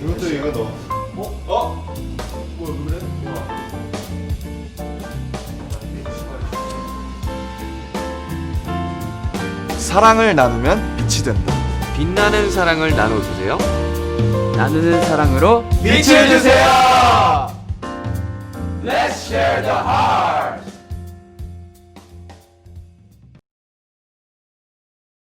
그것도 이거 넣어. 어? 어? 사랑을 나누면 빛이 된다. 빛나는 사랑을 나눠주세요. 나누는 사랑으로 빛을 주세요. Let's share the heart.